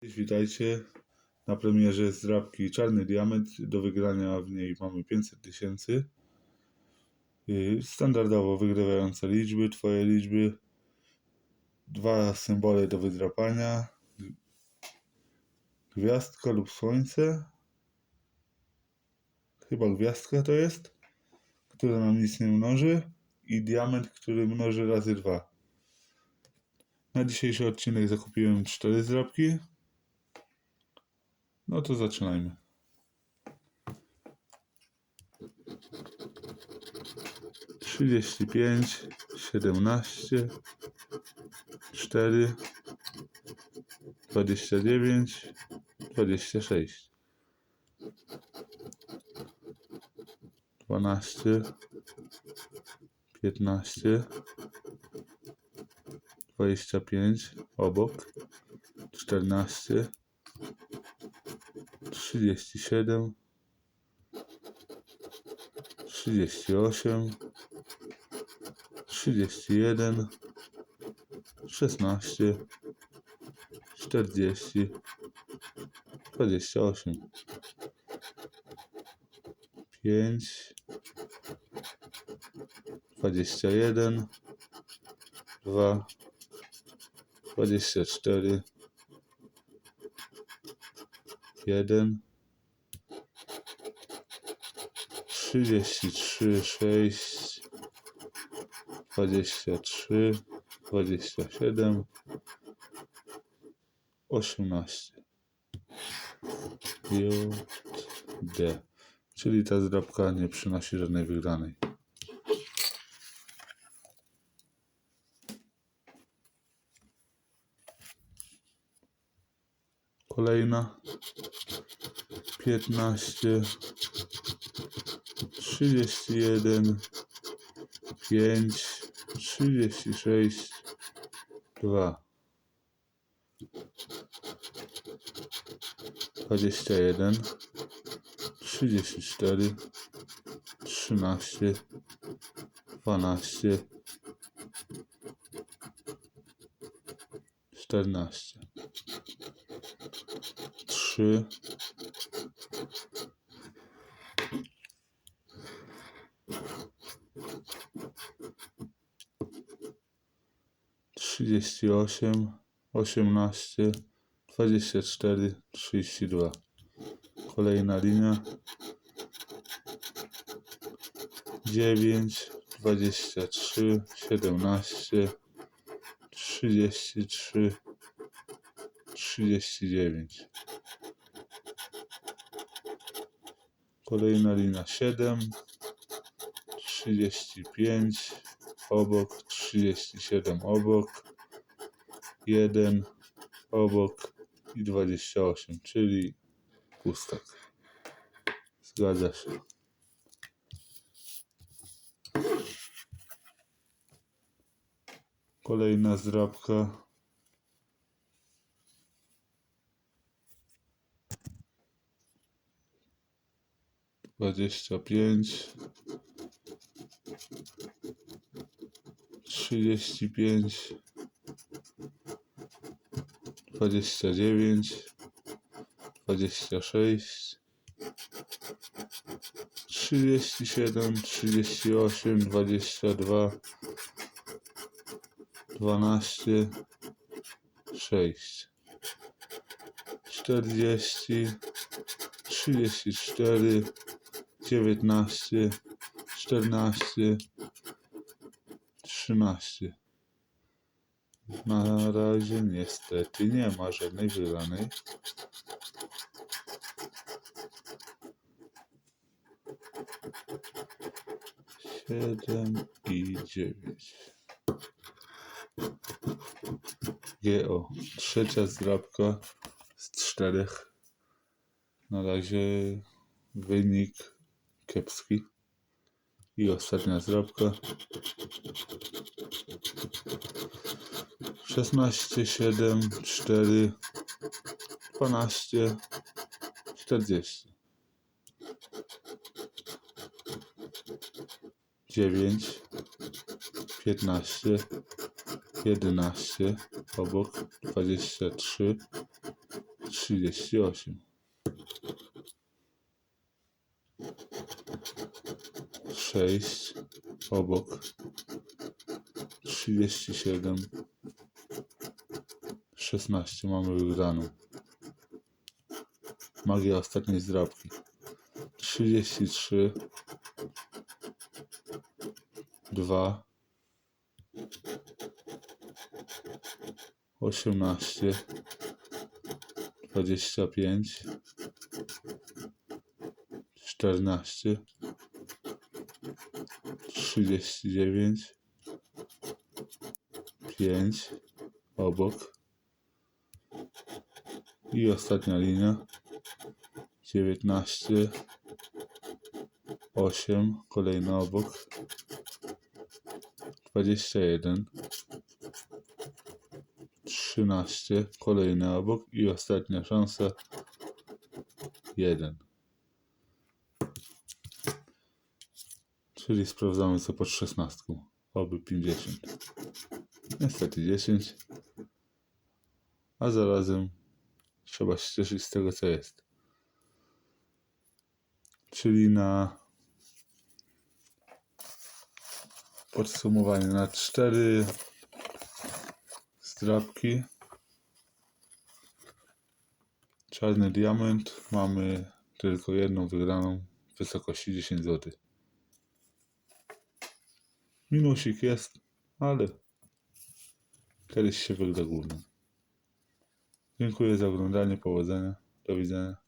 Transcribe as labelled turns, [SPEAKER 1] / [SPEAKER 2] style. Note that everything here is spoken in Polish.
[SPEAKER 1] Cześć, witajcie. Na premierze zdrabki Czarny Diament. Do wygrania w niej mamy 500 tysięcy. Yy, Standardowo wygrywające liczby, twoje liczby. Dwa symbole do wydrapania. Gwiazdka lub słońce. Chyba gwiazdka to jest, która nam nic nie mnoży. I diament, który mnoży razy dwa. Na dzisiejszy odcinek zakupiłem cztery zdrabki. No to zaczynajmy. Trzydzieści pięć, siedemnaście, cztery, dwadzieścia dziewięć, dwadzieścia sześć, dwanaście, piętnaście, dwadzieścia pięć obok, czternaście, trzydzieści siedem, trzydzieści osiem, trzydzieści jeden, szesnaście, czterdzieści, dwadzieścia osiem, pięć, dwadzieścia jeden, dwa, dwadzieścia cztery, jeden, trzydzieści trzy, sześć, dwadzieścia trzy, dwadzieścia siedem, osiemnaście. J, D. Czyli ta zdrabka nie przynosi żadnej wygranej. Kolejna. 15 31 5 36 2 21 34 13 12 14 3 trzydzieści osiem, osiemnaście, dwadzieścia cztery, trzydzieści dwa. Kolejna linia. dziewięć, dwadzieścia trzy, siedemnaście, trzydzieści trzy, trzydzieści dziewięć. Kolejna linia siedem, trzydzieści pięć, obok, trzydzieści siedem obok, jeden obok i dwadzieścia osiem, czyli pustak. Zgadza się. Kolejna zdrabka. Dwadzieścia pięć. Trzydzieści pięć. Dwadzieścia dziewięć. Dwadzieścia sześć. Trzydzieści siedem, trzydzieści osiem, dwadzieścia dwa, dwanaście, sześć, czterdzieści, trzydzieści cztery, dziewiętnaście, czternaście, trzynaście. Na razie niestety nie ma żadnej wygranej. Siedem i dziewięć. GO. Trzecia zdrabka z czterech. Na razie wynik kiepski. I ostatnia zdrabka. 16, 7, 4, 12, 40. 9, 15, 11, obok 23, 38 6 obok 37 16 mamy wygraną magia ostatniej zdrabki. 33 2 18 25 14 39 5 obok. I ostatnia linia 19 8 kolejna obok. 21 13 kolejny obok. I ostatnia szansa 1 czyli sprawdzamy co pod 16 oby 50 niestety 10 a zarazem trzeba się cieszyć z tego co jest. Czyli na podsumowanie na 4 zdrabki. Czarny diament. Mamy tylko jedną wygraną w wysokości 10 zł minusik jest ale kiedyś się wygra główną dziękuję za oglądanie powodzenia do widzenia